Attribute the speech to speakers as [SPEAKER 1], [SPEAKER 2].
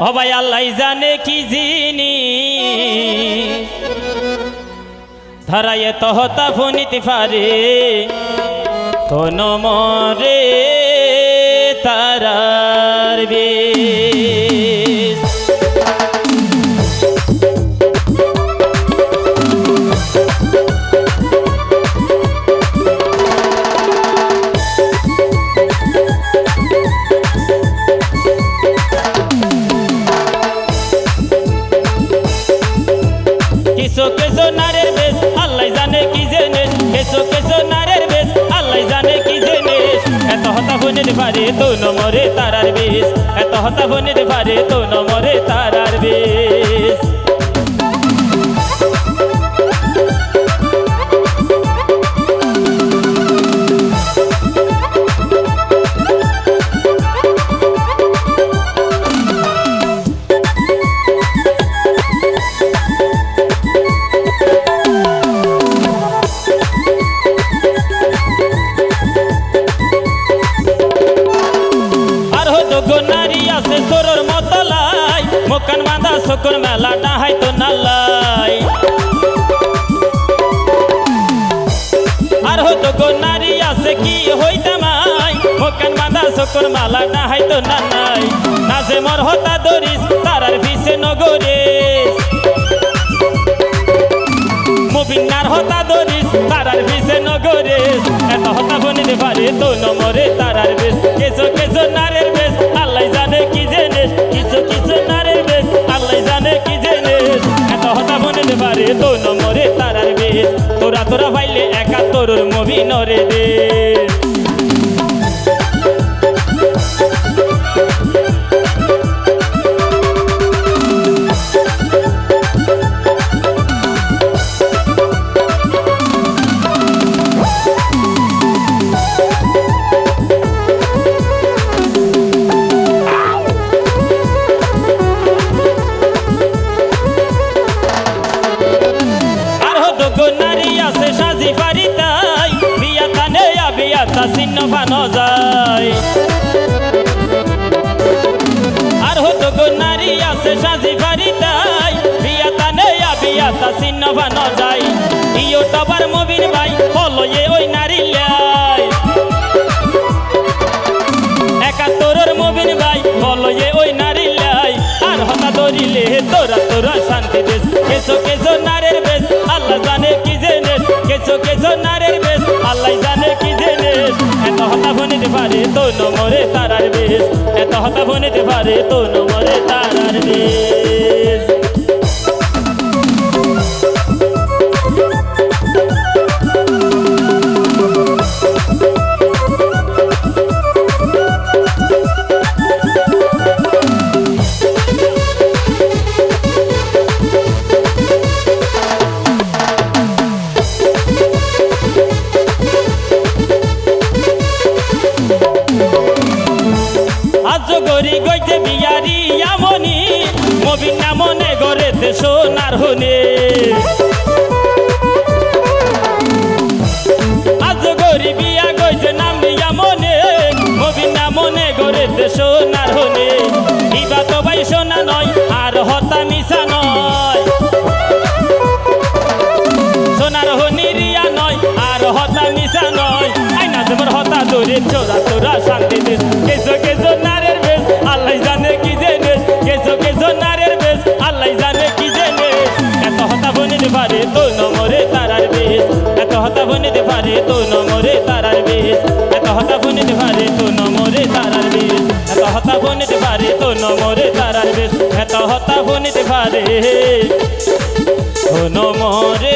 [SPEAKER 1] হবাই আল্লাহ জানে কি জিনি। ধরায় তহতা ফনিতে পারে তো মরে হতা বনিতে পারে তো নমরে তারার বেশ এত হতা বনিতে পারে তো নমরে তারার বেশ শকুর মেলা ডাহাই তো নালাই আর হতো গো নারী আছে কি হইতামাই মোকান বাঁধা শকুর মালা ডাহাই তো নালাই নাজে মর হতা দরিস তারার পিছে নগরে মুবিনার হতা দরিস তারার পিছে নগরে এত হতা বনিতে পারে তো নমরে তারার বেশ কেসো তোরা তোরা ভাইলে একাত্তর তোর মবি নরে দে। চিহ্ন বানো যায় ইয়ো তবার মবির ভাই হলো এ ওই নারী একাত্তরের মবিন ভাই এ ওই নারী আর হতা ধরিলে তোরা তোরা শান্তি দেশ। কেছো কেছো নারের বেশ, আল্লাহ জানে কি জেনে। কেছো কেছো নারের বেশ, আল্লাহ জানে কি জেনে। এত হতা বনিতে পারে তো নমরে তারার বেশ। এত হতা বনিতে পারে তো নমরে তারার বেশ। আজ গরি গইতে বিয়ারি আমনি। মবিন নামনে গড়েতে সোনার হনে। আজ গরি বিয়া গইতে নাম বিয়া মনে মবিন নামনে গড়েতে সোনার হনে। ইবা তো ভাই সোনা নয়, আর হতা মিশা নয়। সোনার হনি রিয়া নয়, আর হতা মিশা নয়। আইনা তোমার হতা দূরে চোরা তোরা শান্তি দেশ কেসো কেসো আল্লাহ জানে কি জেনে? এত হতা বনিতে পারে তো নমরে তারার বেশ। এত হতা বনিতে পারে তো নমরে তারার বেশ। এত হতা বনিতে পারে তো নমরে তারার বেশ। এত হতা বনিতে পারে তো নমরে তারার বেশ। এত হতা পারে নমরে